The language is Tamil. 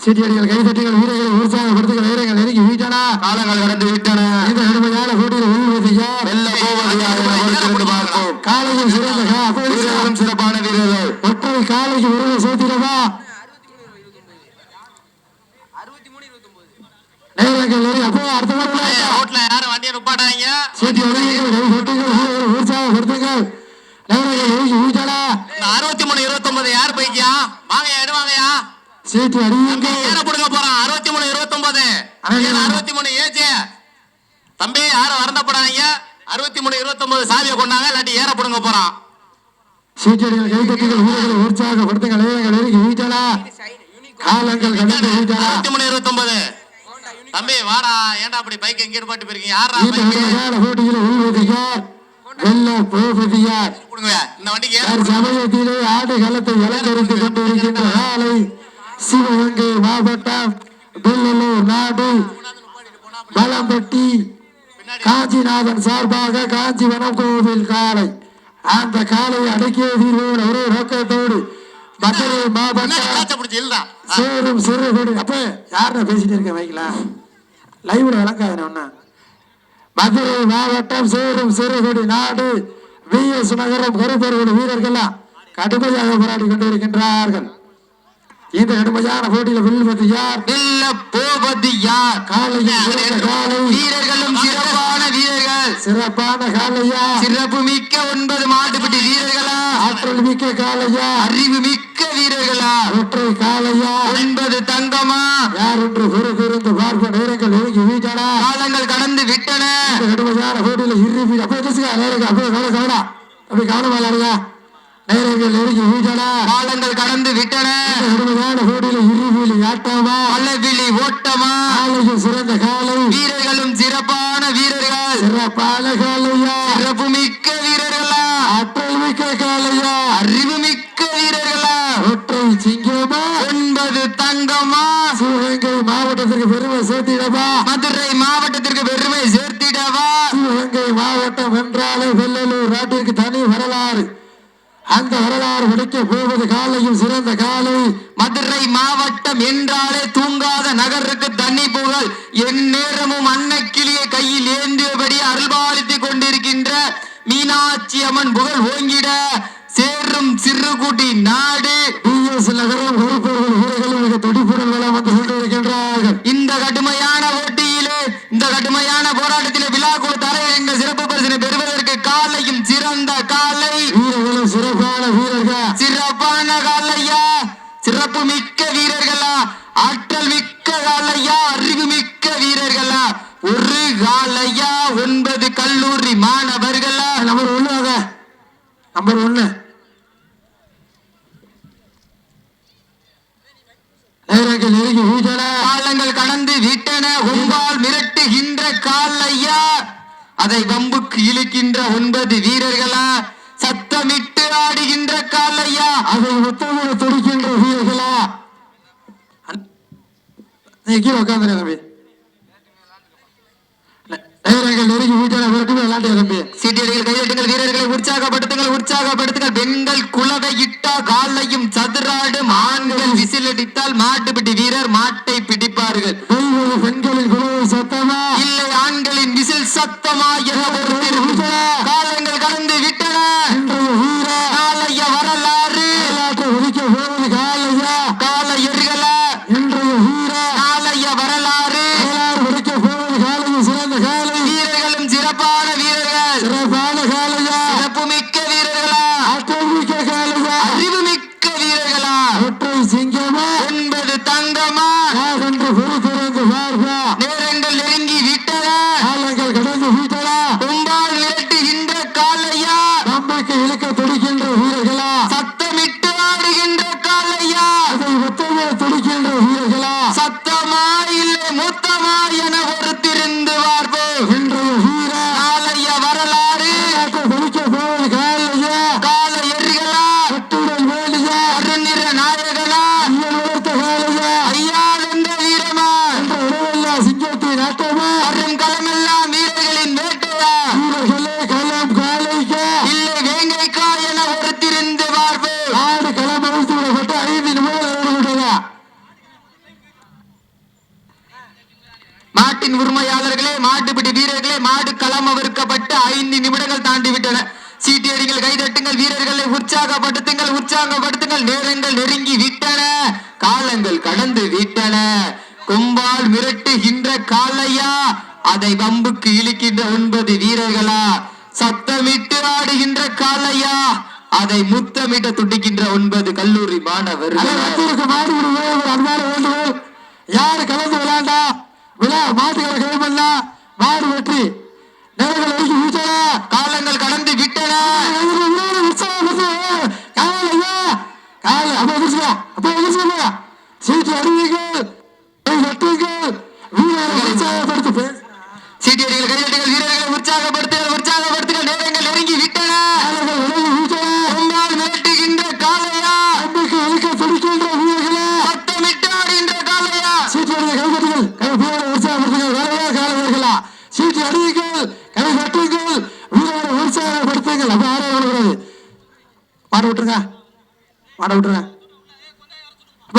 சீட்டியடிகள் கைதட்டிகள் வீரர்களை உற்சாகப்படுத்துகள் வீரர்கள் நெருங்கி வீட்டனா. காலங்கள் கடந்து விட்டன. இந்த கடுமையான போட்டியில் வெல்வது யார் வெல்ல போவது யார் என பொறுத்திருந்து பார்ப்போம். காலையில் சிறந்த சிறப்பான வீரர்கள். ஒற்றை காலைக்கு உறவு சேர்த்திடவா? நேரங்கள் நெருங்கி அப்போ அடுத்த முறை ரோட்ல யாரும் வண்டியை நிப்பாட்டாங்க சீட்டி அடிகள் கைதட்டுகள் வீரர்களை உற்சாகப்படுத்துங்கள் நேரங்கள் நெருங்கி வீட்டனா இந்த அறுபத்தி மூணு இருபத்தி ஒன்பது யார் பைக்கியா வாங்கயா எடுவாங்கயா சீட்டி அடியுங்கள் ஏற புடுங்க போறான். அறுபத்தி மூணு இருபத்தி ஒன்பது அறுபத்தி மூணு ஏஜ்? தம்பி யாரும் வருந்தப்படாதீங்க. அறுபத்தி மூணு இருபத்தி ஒன்பது சாவியை கொண்டாங்க. இல்லாட்டி ஏற புடுங்க போறான். சீட்டடிகள் கைதட்டிகள் வீரர்களை உற்சாகப்படுத்துங்கள் நேரங்கள் நெருங்கி வீட்டனா காலங்கள் கடந்து அறுபத்தி மூணு இருபத்தி ஒன்பது தம்பி வாடா. ஏன்டா அப்படி பைக் எங்க பாட்டு போயிருக்கீங்க? யாரா போட்டியில் வெல்வது யார் வெல்ல போவது யார் கொடுங்க. இந்த வண்டிக்கு யார் சமயத்திலே ஆடு களத்தை அலங்கரித்துக் கொண்டிருக்கின்ற ஆலை சிவகங்கை மாவட்டம் வெள்ளலூர் நாடு. பலம்பட்டி காஞ்சிநாதன் சார்பாக காஞ்சிவனம் கோவில் காலை அந்த காலை அடக்கிய தீர்வோடு ஒரே நோக்கத்தோடு மதுரை மாவட்டம் சேரும் சிறுகுடி அப்ப யார்கிட்ட பேசிட்டு இருக்க வைக்கலாம் லைவ்ல விளங்காது ஒண்ணு மதுரை மாவட்டம் சேரும் சிறுகுடி நாடு. வி எஸ் நகரம் கருப்பரோடு வீரர்கள்லாம் கடுமையாக போராடி கொண்டிருக்கின்றார்கள். இந்த கடுமையான போட்டியில் வெல்வது யார்? வெல்ல போவது யார்? வீரர்களும் சிறப்பான வீரர்கள். சிறப்பான காலையா? சிறப்பு மிக்க ஒன்பது மாட்டுப்பட்டி வீரர்களா? ஆற்றல் மிக்க காலையா? அறிவு மிக்க வீரர்களா? ஒற்றை காலையா? ஒன்பது தங்கமா? யார் என்று குறு கூர்ந்து பார்க்க நேரங்கள் ஒதுங்கி வீட்டனா காலங்கள் கடந்து விட்டன. கடுமையான போட்டியில இருபி அப்ப அப்ப கவனம் அப்படி கவனம் விளையாடுங்க நேரங்கள் நெருங்கி வீட்டனா காலங்கள் கடந்து விட்டன. கடுமையான போட்டியில இருபிலி ஆட்டமா பல்லவிழி ஓட்டமா? காலையில் சிறந்த காலை. வீரர்களும் சிறப்பான வீரர்கள். சிறப்பான காலையா? சிறப்பு மிக்க வீரர்களா? ஆற்றல் மிக்க காலையா? அறிவு மிக்க வீரர்களா? ஒற்றை சிங்கமா? ஒன்பது தங்கமா? சிவகங்கை மாவட்டத்திற்கு பெருமை சேர்த்திடவா? மதுரை மாவட்டத்திற்கு பெருமை சேர்த்திடவா? சிவகங்கை மாவட்டம் என்றாலே வெள்ளலூர் நாட்டிற்கு தனி வரலாறு. அந்த வரலாறு உடைக்க போவது காலையும் சிறந்த காலை. மதுரை மாவட்டம் என்றாலே தூங்காத நகருக்கு தண்ணி புகழ் என் நேரமும் அன்னக்கிளியை கையில் ஏந்தியபடி அருள்பாலித்து கொண்டிருக்கின்ற மீனாட்சி அம்மன் புகழ் ஓங்கிட சேரும் சிறுகுடி நாடு. பிஎஸ் நகரம் உறுப்பினர்கள் வீரர்கள் மிக துடிப்புடன் வளம் வந்து கொண்டிருக்கின்றார்கள் இந்த கடுமையான போட்டியிலே இந்த கடுமையான போராட்டத்திலே விழா குழு தலைவர் சிறப்பு பரிசினை பெறுவதற்கு காலையும் சிறந்த காலை வீரர்களும் சிறப்பான வீரர்கள் சிறப்பான காலையா சிறப்பு மிக்க வீரர்களா ஆற்றல் மிக்க காலையா அறிவு மிக்க வீரர்களா காலையா ஒன்பது கல்லூரி மாணவர்களா? நம்பர் ஒண்ணு நம்பர் ஒண்ணு காலங்கள் கடந்து விட்டன உம்பால் மிரட்டுகின்ற காலையா? அதை வம்புக்கு இழுக்கின்ற ஒன்பது வீரர்களா? சத்தமிட்டு ஆடுகின்ற காலையா? அதை ஒத்தமுறை துடிக்கின்ற வீரர்களா? கீழே தம்பி நேரங்கள் நெருங்கி வீட்டன விளையாண்டிய தம்பி சீட்டியடிகள் வீரர்களை உற்சாகப்படுத்துங்கள் உற்சாகப்படுத்துங்கள். பெண்கள் குலவை இட்டா காலையும் சதுராடும் ஆண்கள் விசில் அடித்தால் மாட்டுப்பிடி வீரர் மாட்டை பிடிப்பார்கள். பெண்கள் பெண்களின் குழுவை சத்தமா? இல்லை ஆண்களின் விசில் சத்தமா என பொறுத்திருக்கும் மாடு களம் அவிர்க்கப்பட்டு ஐந்து நிமிடங்கள் தாண்டி விட்டன சீட்டியடிகள் கைதட்டுங்கள் வீரர்களை உற்சாகப்படுத்துங்கள் உற்சாகப்படுத்துங்கள். நேரங்கள் நெருங்கி விட்டன காலங்கள் கடந்து விட்டன. கும்பால் மிரட்டுகின்ற காலையா அதை வம்புக்கு இழுக்கின்ற ஒன்பது வீரர்களா? சத்தமிட்டு ஆடுகின்ற காலையா அதை முத்தமிட்ட துடிக்கின்ற ஒன்பது கல்லூரி மாணவர் யாரு கலந்து விளையாண்டா Yeah, I'll be Mati, ¿qué பாட உற்சாகப்படுத்துங்கள்